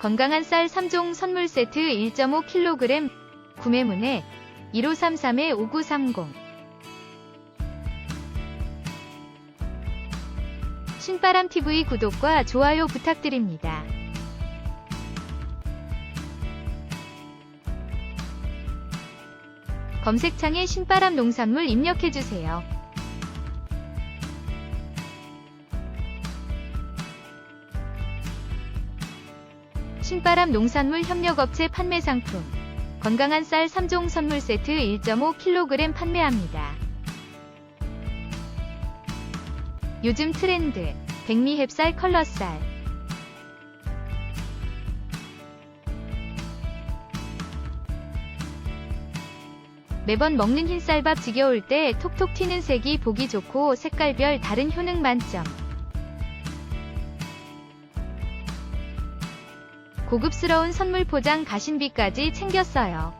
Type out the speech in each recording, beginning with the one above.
건강한 쌀 3종 선물 세트 1.5kg 구매문의 1533-5930 신바람TV 구독과 좋아요 부탁드립니다. 검색창에 신바람 농산물 입력해주세요. 신바람 농산물 협력업체 판매 상품 건강한 쌀 3종 선물 세트 1.5kg 판매합니다. 요즘 트렌드 백미 햅쌀 컬러 쌀 매번 먹는 흰쌀밥 지겨울 때 톡톡 튀는 색이 보기 좋고 색깔별 다른 효능 만점. 고급스러운 선물 포장 가심비까지 챙겼어요.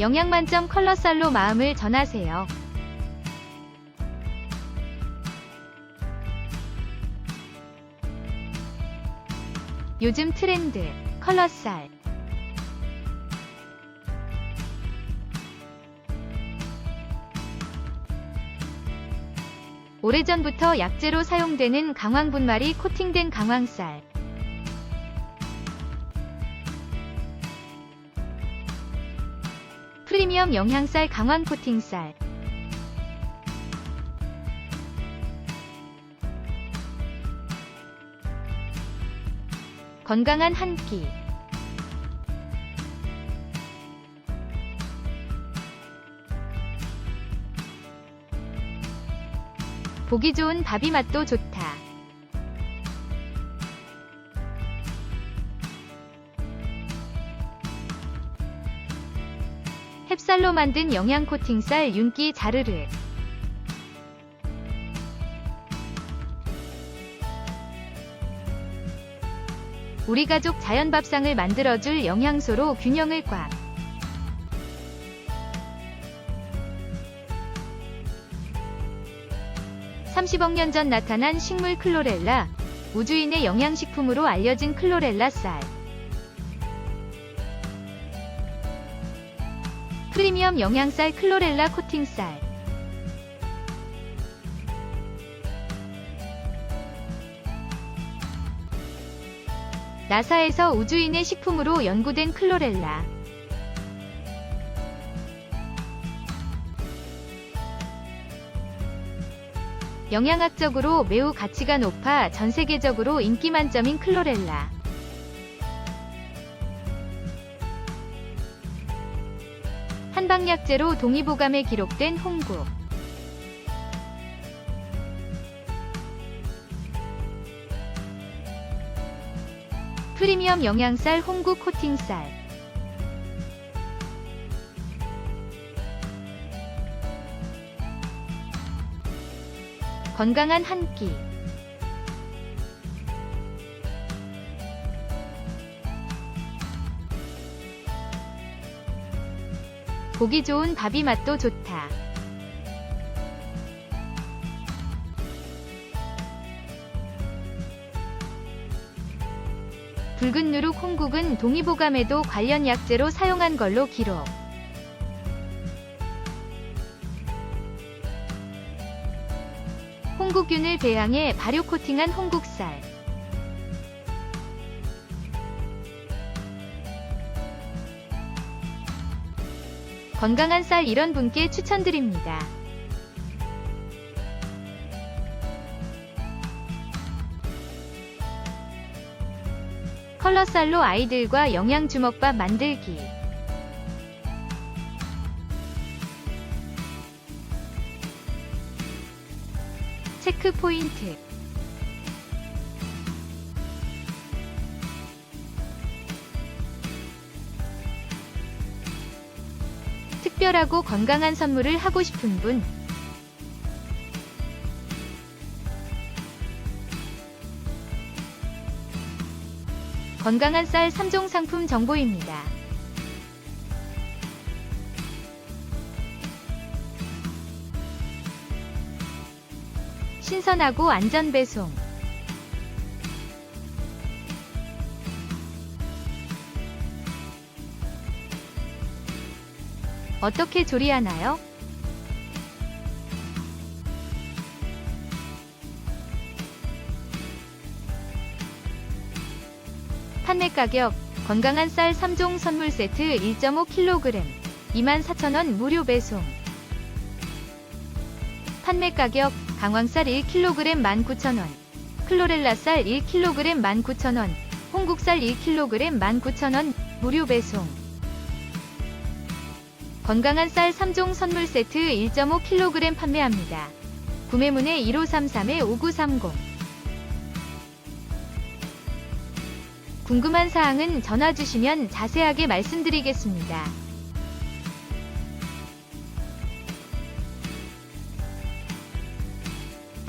영양 만점 컬러쌀로 마음을 전하세요. 요즘 트렌드 컬러쌀 오래전부터 약재로 사용되는 강황 분말이 코팅된 강황쌀 프리미엄 영양쌀 강황 코팅쌀 건강한 한 끼. 보기 좋은 밥이 맛도 좋다. 햅쌀로 만든 영양 코팅 쌀 윤기 자르르. 우리 가족 자연밥상을 만들어줄 영양소로 균형을 꽉. (30억 년 전) 나타난 식물 클로렐라 우주인의 영양식품으로 알려진 클로렐라 쌀 프리미엄 영양쌀 클로렐라 코팅쌀 나사에서 우주인의 식품으로 연구된 클로렐라. 영양학적으로 매우 가치가 높아 전 세계적으로 인기 만점인 클로렐라. 한방약재로 동의보감에 기록된 홍국. 프리미엄 영양쌀 홍구 코팅쌀 건강한 한 끼. 보기 좋은 밥이 맛도 좋다. 붉은 누룩 홍국은 동의보감에도 관련 약재로 사용한 걸로 기록. 홍국균을 배양해 발효 코팅한 홍국쌀. 건강한 쌀 이런 분께 추천드립니다. 컬러쌀로 아이들과 영양 주먹밥 만들기. 체크 포인트. 특별하고 건강한 선물을 하고 싶은 분. 건강한 쌀 3종 상품 정보입니다. 신선하고 안전 배송. 어떻게 조리하나요? 판매 가격 건강한 쌀 3종 선물 세트 1.5kg 24,000원 무료 배송 판매 가격 강황쌀 1kg 19,000원. 클로렐라 쌀 1kg 19,000원. 홍국쌀 1kg 19,000원. 무료 배송. 건강한 쌀 3종 선물 세트 1.5kg 판매합니다. 구매문의 1533-5930 궁금한 사항은 전화 주시면 자세하게 말씀드리겠습니다.